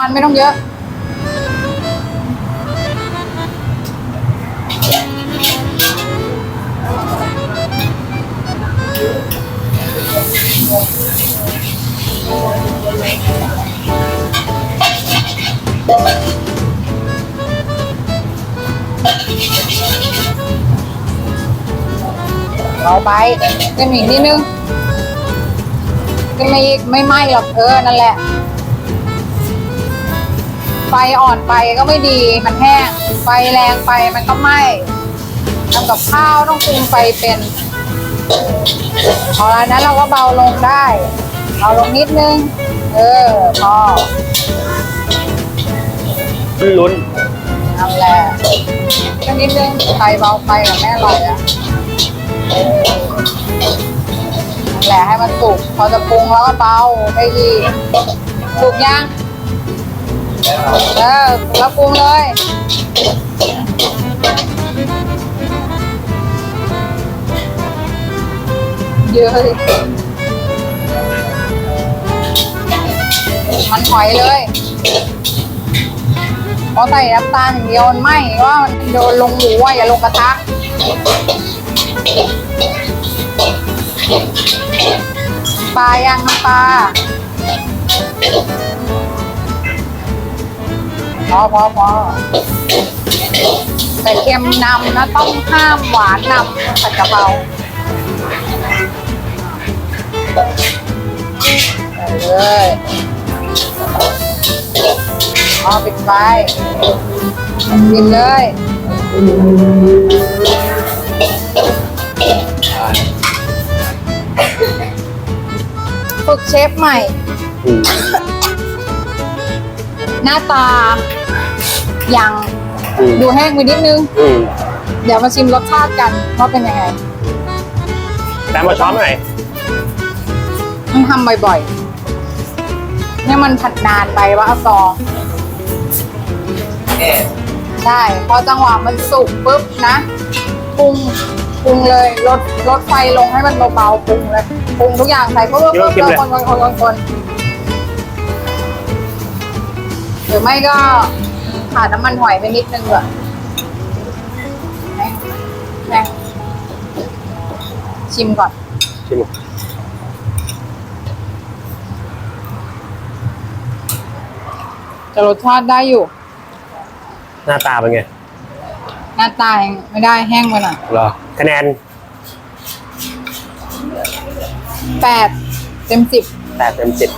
มันไม่ต้องเยอะเอาไปขึ้นอีกนิดนึงขึ้นมาอีกไม่ไหม้หรอกเออนั่นแหละ ไฟอ่อนไปก็ไม่ดีมันแห้ง ไฟแรงไปมันก็ไหม้ทำกับข้าวต้องปรุงไฟเป็นพอแล้วนั้นเราก็เบาลงได้เอาลงนิดนึง เออพอลุ้นนั่นแหละแค่นิดนึงไฟเบาไปกับแม่อร่อยอะเออนั่นแหละให้มันสุกพอจะปรุงแล้วก็เบาได้ดีสุกยัง เออแล้วปรุงเลยเยอะเลยมันหอยเลยเพราะใส่น้ำตาลอย่างเดียวมันไหมว่ามันโดนลงหมูอะอย่าลงกระทะปลาย่างน้ำปลา พอพอพอแต่เค็มนำนะต้องห้ามหวานนำผัดกะเพราเลยพอปิดไฟกินเลยฝึกเชฟใหม่ หน้าตายังอืมดูแห้งไปนิดนึง อืมเดี๋ยวมาชิมรสชาติกันว่าเป็นยังไงแต่มาช้อนหน่อยมันทำบ่อยๆ เนี่ยมันผัดนานไปว่าเอาซองใช่พอจังหวะมันสุกปุ๊บนะปรุงปรุงเลยลดลดไฟลงให้มันเบาๆปรุงเลยปรุงทุกอย่างใส่ปุ๊บปุ๊บปุ๊บคนคนคนคนคน หรือไม่ก็ขาดน้ำมันหอยไปนิดนึงเลยแม่งแม่งชิมก่อน ชิมแต่รสชาติได้อยู่ หน้าตาเป็นไง หน้าตายังไม่ได้แห้งไปหน่อยเหรอ คะแนนแปดเต็มสิบแปดเต็มสิบ